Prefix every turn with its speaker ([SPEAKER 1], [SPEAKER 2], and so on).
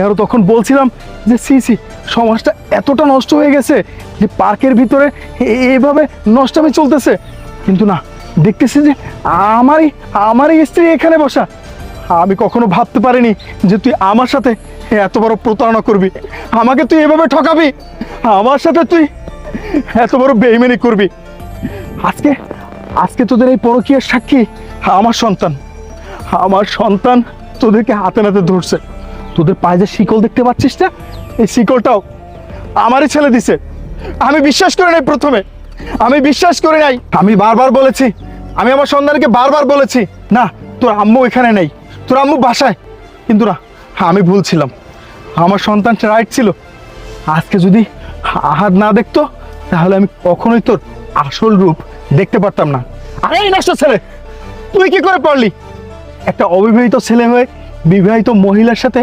[SPEAKER 1] আরও তখন বলছিলাম যে সি সি সমাজটা এতটা নষ্ট হয়ে গেছে যে পার্কের ভিতরে এ- এভাবে নষ্টামি চলতেছে। কিন্তু না, দেখতেছি যে আমারই আমারই স্ত্রী এখানে বসা। আমি কখনো ভাবতে পারিনি যে তুই আমার সাথে এত বড় প্রতারণা করবি। আমাকে তুই এভাবে ঠকাবি? আমার সাথে তুই এত বড় বেইমানি করবি? আজকে আজকে তোদের এই পরকীয়ার সাক্ষী আমার সন্তান। আমার সন্তান তোদেরকে হাতে নাতে ধরছে। তোদের পায়ে যে শিকল দেখতে পাচ্ছিস না? এই শিকলটাও আমারই ছেলে দিছে। আমি বিশ্বাস করি নাই প্রথমে। আমি বিশ্বাস করি নাই। আমি বারবার বলেছি। আমি আমার সন্তানকে বারবার বলেছি, না, তোর আম্মু এখানে নেই। তোর আম্মু বাসায়। কিন্তু না, আমি ভুলছিলাম আমার সন্তান রাইট ছিল। আজকে যদি আহাত না দেখতো, তাহলে আমি কখনোই তোর আসল রূপ দেখতে পারতাম না। আরে নষ্ট ছেলে, তুই কি করে পড়লি একটা অবিবাহিত ছেলে হয়ে বিবাহিত মহিলার সাথে